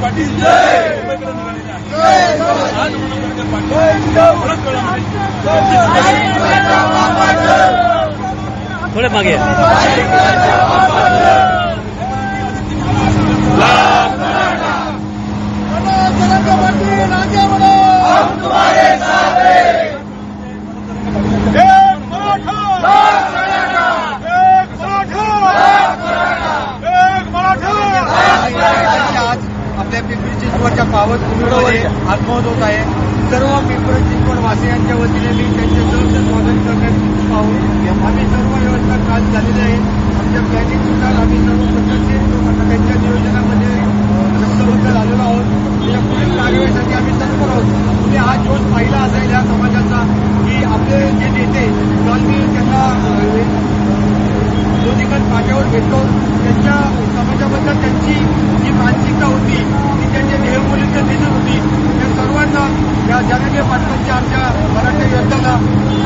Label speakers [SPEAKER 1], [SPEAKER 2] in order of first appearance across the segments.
[SPEAKER 1] पाटील मुंबईकडे निघालेले आहेत आज मनोज जरांगे पाटील ओळख वेळामध्ये
[SPEAKER 2] थोडे मागे
[SPEAKER 3] आज आपल्या पिंपरी चिंचवडच्या पावत कुंडमध्ये आत्महत होत आहे. सर्व पिंपरी चिंचवड वासियांच्या वतीने मी त्यांचे सहर्ष स्वागत करण्यात पाहून आम्ही सर्व व्यवस्था काल झालेली आहे. आमच्या प्लॅनिंगनुसार आम्ही सर्व सदस्य त्यांच्या नियोजनामध्ये रक्तबद्ध झालेलो आहोत. या पुढील कार्यवाहीसाठी आम्ही तत्पर आहोत तुम्ही हा जोश पाहिला असेल या समाजाचा की आपले जे नेते काल मी त्यांना अ, दोन्हीकडे पाट्यावर भेटलो त्यांच्या समाजाबद्दल त्यांची जी मानसिकता होती ती त्यांच्या देहबोलीचं दिसत होती त्या सर्वांना या जनागे पाटलांच्या आमच्या मराठी योद्धाला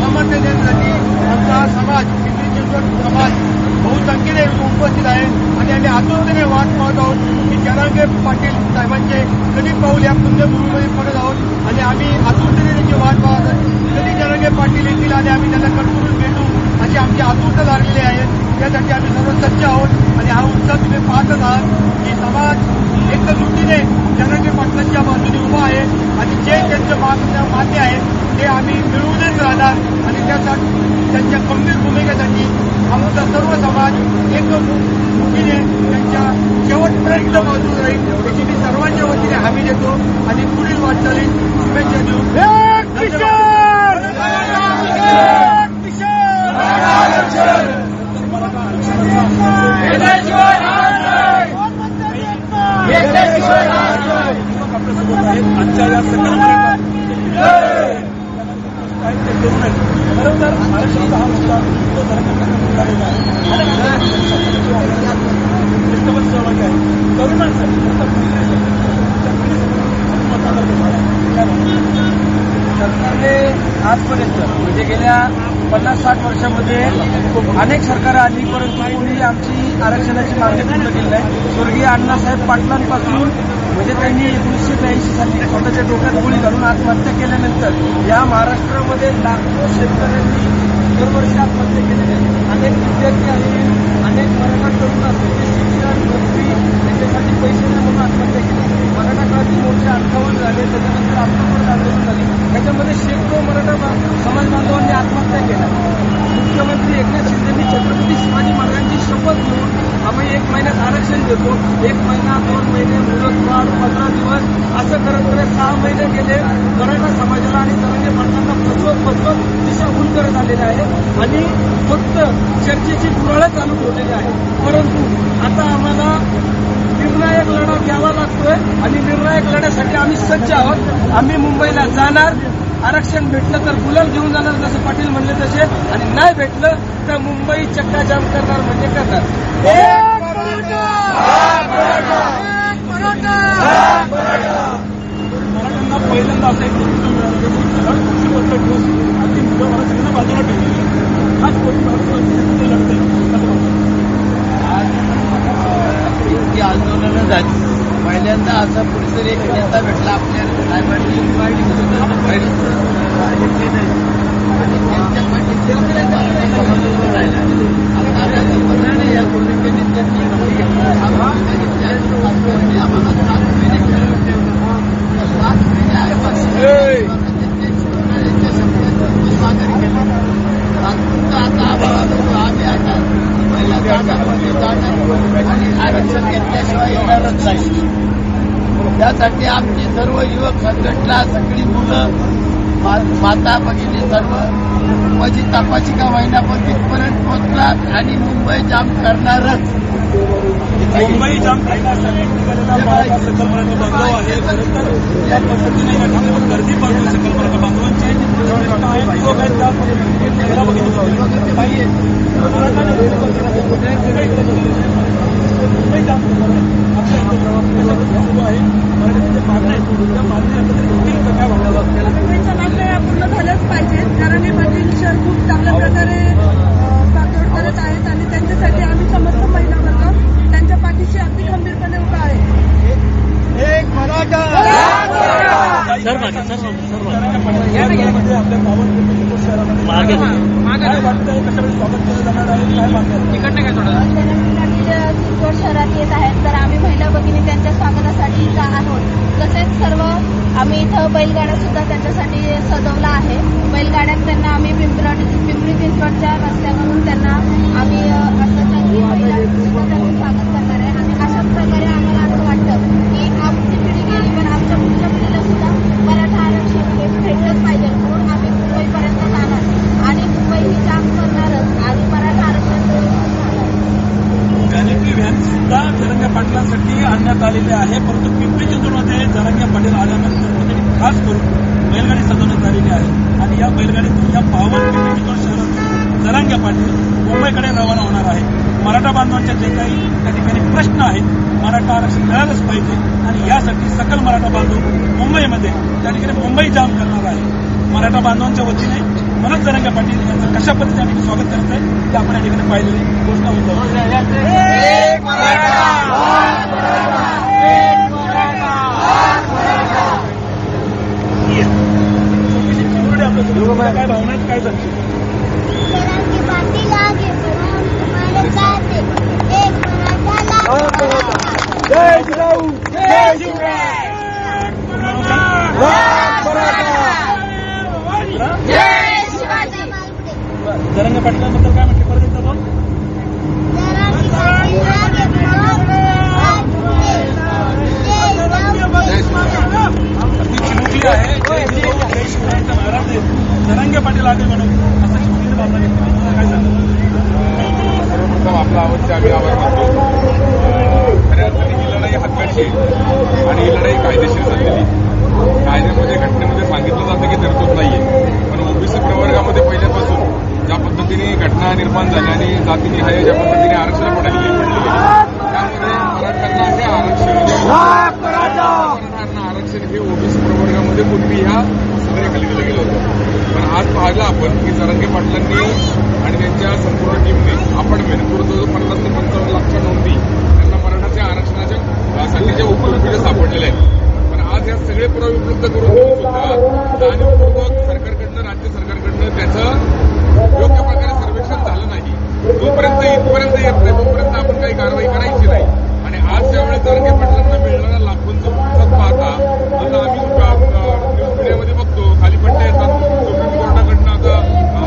[SPEAKER 3] समर्थन देण्यासाठी आमचा हा समाज पिंपरी चिंचवड समाज संख्येने उपस्थित आहे आणि आम्ही आतुरतेने वाट पाहत आहोत की जनांगे पाटील साहेबांचे कधी पाऊल या पुण्यभूमीमध्ये पडत आहोत आणि आम्ही आतुरतेने त्यांची वाट पाहत आहोत. कधी जनांगे पाटील येतील आणि आम्ही त्यांना कडकडून भेटू अशी आमची आतुरता लागलेली आहे. त्यासाठी आम्ही सर्व सज्ज आहोत आणि हा उत्साह तुम्ही पाहतच आहात की समाज एकजुटीने जनांगे पाटलांच्या बाजूने उभा आहे आणि जे त्यांचं मागण्या मान्य आहे ते आम्ही मिळवूनच राहणार आणि त्यासाठी त्यांच्या गंभीर भूमिकेसाठी आमचा सर्व समाज एकमुखीने त्यांच्या शेवटपर्यंत बाजू राहील याची मी सर्वांच्या वतीने हमी देतो आणि पुढील वाटचालीत शुभेच्छा देऊ
[SPEAKER 1] आपल्यासोबत आहेत आजच्या या सकल मराठा आहेत ते तरुण आहेत खरं तर महाराष्ट्राचा हा मुद्दा तो धर्माचा निघालेला आहे डिस्टर्बन्स सहभागी आहे तरुणांसाठी फक्त
[SPEAKER 3] सरकारने आजपर्यंत म्हणजे गेल्या पन्नास साठ वर्षामध्ये अनेक सरकारं आली परंतु कोणी आमची आरक्षणाची मागणी पूर्ण केली नाही. स्वर्गीय अण्णासाहेब पाटलांपासून म्हणजे त्यांनी एकोणीसशे ब्याऐंशी साली स्वतःच्या डोक्यात गोळी घालून आत्महत्या केल्यानंतर या महाराष्ट्रामध्ये लाखो शेतकऱ्यांनी दरवर्षी आत्महत्या केलेली आहे. अनेक विद्यार्थी आहेत. अनेक मराठा तरुण असतील शिक्षण नोकरी याच्यासाठी पैसे न म्हणून आत्महत्या केली. मराठा क्रांती मोर्चे अठ्ठावन्न झाले त्याच्यानंतर आत्महत्या आंदोलन झाली. आरक्षण देतो एक महिना दोन महिने मुदतवाढ पंधरा दिवस असं करत करत सहा महिने गेले. मराठा समाजाला आणि तरंगे पाटलांना फसवत फसवत दिशाभूल करत आलेले आहे. आणि फक्त चर्चेची पुराळं चालू ठेवलेली आहे. परंतु आता आम्हाला निर्णायक लढा घ्यावा लागतोय. आणि निर्णायक लढ्यासाठी आम्ही सज्ज आहोत. आम्ही मुंबईला जाणार. आरक्षण भेटलं तर गुलाल घेऊन जाणार जसं पाटील म्हणले तसे. आणि नाही भेटलं तर मुंबई चक्काजाम करणार म्हणजे करणार.
[SPEAKER 1] मराठ्यांना पहिल्यांदा असं एक मिळालं मुलं मला सगळ्यांना बाजूला ठेवली कोणी बघताय?
[SPEAKER 3] इतकी आंदोलनं झाली. पहिल्यांदा असा कुठेतरी एक नेता भेटला आपल्या साहेबांनी पाहिली आणि त्यांच्या पाठीशी आंदोलन राहिलं. आता आता बघा या भूमिकेने त्यांनी आम्हाला सांगितलं, आम्हाला सात महिने खेळून ठेवलं. त्या सात महिने आल्यापासून त्यांच्या शिवरायांच्या शब्दांचं माघारी केलं. तात्पुरतं आता आम्हाला नको, आम्ही आता पहिल्या जागांमध्ये आणि आरक्षण घेतल्याशिवाय येणारच नाही. त्यासाठी आमची सर्व युवक संघटना सगळी मुलं माता भगिनी सर्व माझी तापाची का महिना पण तिथपर्यंत पोहोचणार आणि मुंबई जाम करणारच.
[SPEAKER 1] मुंबई जाम करण्यासाठी निघालेला मराठा सकल मराठा बांधव आहे खरं तर या पद्धतीने या ठिकाणी गर्दी पाहतो सकल मराठा बांधवांची ज्येष्ठ आहेत युवक आहेत त्या पद्धतीने चेहरा बघितला काही मराठा मुंबई जाम करणार आपल्या इथं सुरू आहे मराठ्यांच्या मागण्या आहेत त्या मागण्या एकत्रित होतील का काय भावना
[SPEAKER 4] मुंबईच्या मागण्या या पूर्ण झाल्याच पाहिजेत
[SPEAKER 5] मागे सर्व सर्व
[SPEAKER 1] या ठिकाणी आपल्या पावनखिंड शहरामध्ये
[SPEAKER 5] मागे
[SPEAKER 1] काय वाटतंय कशामध्ये स्वागत केलं जाणार काय थोडं
[SPEAKER 4] चिंचवड म्हणजे शहरात येत आहेत तर आम्ही महिला भगिनी त्यांच्या स्वागतासाठी इथं आहोत. तसेच सर्व आम्ही इथं बैलगाड्या सुद्धा त्यांच्यासाठी सजवला आहे. बैलगाड्यात त्यांना आम्ही पिंपरी पिंपरी चिंचवडच्या रस्त्यावरून त्यांना आम्ही असं स्वागत करणार आहे. आणि अशाच प्रकारे आम्ही असं वाटतं की आमची पिढी गेली पण आमच्या पुढच्या पिढीला सुद्धा मराठा आरक्षण हे भेटलंच पाहिजे म्हणून आम्ही मुंबईपर्यंत जाणार आणि मुंबई ही जाम करणारच आणि मराठा आरक्षण मिळवूनच राहणार.
[SPEAKER 1] व्हॅनिटी व्हॅन सुद्धा जरंगे पाटलांसाठी आणण्यात आलेली आहे परंतु पिंपरी चिंचवडमध्ये जरंगे पाटील आल्यानंतर म्हणजे त्यांनी खास करून बैलगाडी सजवण्यात आलेली आहे. आणि या बैलगाडीतून या पावन पिंपरी चिंचवड शहरातून जरांगे पाटील मुंबईकडे रवाना होणार आहे. मराठा बांधवांचे जे काही त्या ठिकाणी प्रश्न आहेत मराठा आरक्षण मिळालंच पाहिजे. आणि यासाठी सकल मराठा बांधव मुंबईमध्ये त्या ठिकाणी मुंबई जाम करणार आहे. मराठा बांधवांच्या वतीने मनोज जरंगे पाटील यांचं कशा पद्धतीने स्वागत करायचं आहे ते आपण या ठिकाणी पाहिलेली घोषणा होत काय भावना आहेत काय सांगशील
[SPEAKER 4] जरांगी पाटील आगे बढ़ो हमारे साथ एक मराठा लाख
[SPEAKER 1] जय जिजाऊ जय शिवराय
[SPEAKER 4] जय शिवाजी
[SPEAKER 1] जरंगे पाटलांबद्दल काय म्हटलं परत एकदा
[SPEAKER 4] पाटील आगे
[SPEAKER 1] चिमुकली आहे जय शिवरायांचा जरंगे पाटील आगे म्हणून असं चिमुकलीने भावना काय
[SPEAKER 6] सर्वप्रथम आपला आवडते आम्ही आभार मानतो आहे. आणि ही लढाई कायदेशीर झालेली. कायद्यामध्ये घटनेमध्ये सांगितलं जातं की तरतूद नाहीये. पण ओबीसी प्रवर्गामध्ये पहिल्यापासून ज्या पद्धतीने घटना निर्माण झाल्या आणि जातीनिहाय ज्या पद्धतीने आरक्षण पडलेली त्यामुळे मराठ्यांना हे आरक्षण आरक्षण हे ओबीसी प्रवर्गामध्ये पूर्वी ह्या सगळ्याखाली दिलं गेलं होतं. पण आज पाहिलं आपण की जरंगे पाटलांनी आणि त्यांच्या संपूर्ण टीमने आपण मेनपूर जवळ पन्नास ते पंचावन्न लाखच्या नोंदी त्यांना आरक्षणाच्या साठी जे उपलब्ध सापडलेल्या आहेत पण आज या सगळे पुरावे उपलब्ध करून देऊन सुद्धा जाणीवपूर्वक सरकारकडनं राज्य सरकारकडनं त्याचं योग्य प्रकारे सर्वेक्षण झालं नाही जोपर्यंत इथपर्यंत येत नाही तोपर्यंत आपण काही कारवाई करायची नाही आणि आज ज्यावेळेस जरंगे पाटलांना मिळणारा लाखोंचा प्रतिसाद पाहता आता आम्ही अ, अ, न्यूज मीडियामध्ये बघतो खाली पट्ट्या येतात सुप्रीम कोर्टाकडनं आता अ,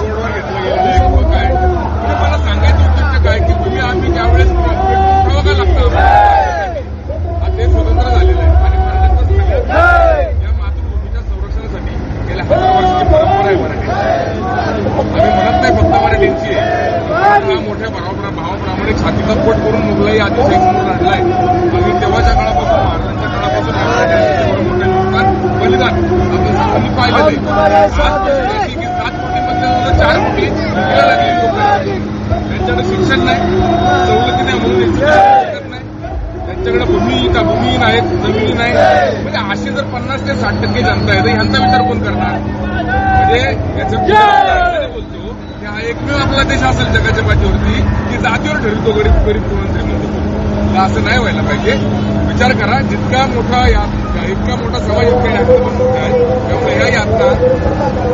[SPEAKER 6] बोर्डवर घेतलं गेलेलं आहे किंवा काय म्हणजे मला सांगायचं उद्देश काय की तुम्ही आम्ही ज्यावेळेस पुरावा का लागतं आज ते स्वतंत्र झालेलं आहे आणि मराठ्यांचा सगळ्यात या मातृभूमीच्या संरक्षणासाठी गेल्या हजार वर्षाची परंपरा आहे मराठी आम्ही म्हणत नाही फक्त मराठींची आहे हा मोठ्या भावा भावाप्रमाणे छातीचा पोट करून मुघलाई आदिशाही समोर आणलाय. आणि तेव्हाच्या काळापासून महाराजांच्या काळापासून मोठं बलिदान. आपण सर्वांनी पाहिलं की सात कोटीमधल्या चार कोटी लागली. लोक त्यांच्याकडे शिक्षण नाही. सवलती नाही. म्हणून नाही. त्यांच्याकडे भूमी का भूमिहीन आहेत जमिनी नाही. म्हणजे अशी जर पन्नास ते साठ टक्के जनता आहे तर ह्यांचा विचार कोण करणार? म्हणजे याचं बोलतो. हा एकमेव आपला देश असेल जगाच्या पाठीवरती की जातीवर ठरवतो गरीब गरीब किंवा श्रीमंत असं नाही व्हायला पाहिजे. विचार करा जितका मोठा या इतका मोठा समाज इतका यात्रा पण मोठा आहे त्यामुळे ह्या यातना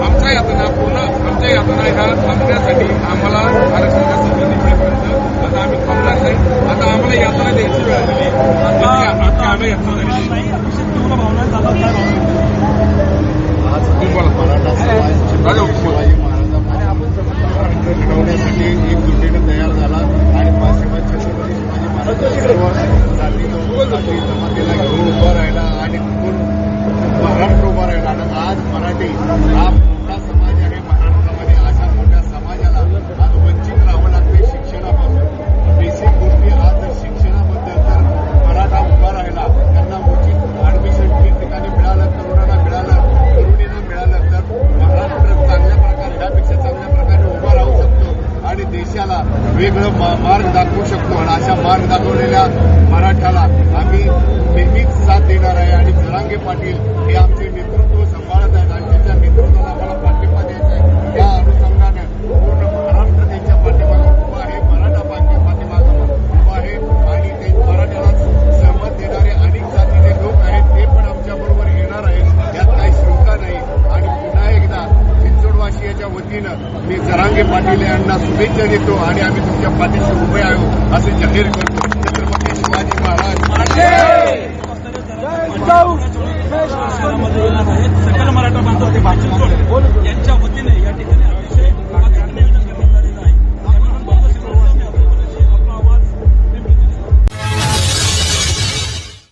[SPEAKER 6] आमच्या यातना पूर्ण आमच्या यातना ह्या थांबण्यासाठी आम्हाला आरक्षणाच्या संधी मिळेपर्यंत आता आम्ही थांबणार नाही. आता आम्हाला यातना द्यायची वेळ आलेली
[SPEAKER 1] आता
[SPEAKER 6] आम्ही
[SPEAKER 7] यात्रा झाली ઉભે આવ્યું આજે જાહેર કર્યું છત્રપતિ શિવાજી મહારાજ सकल मराठा बांधव ते
[SPEAKER 3] भाजी
[SPEAKER 1] यांच्या वतीने या ठिकाणी अतिशय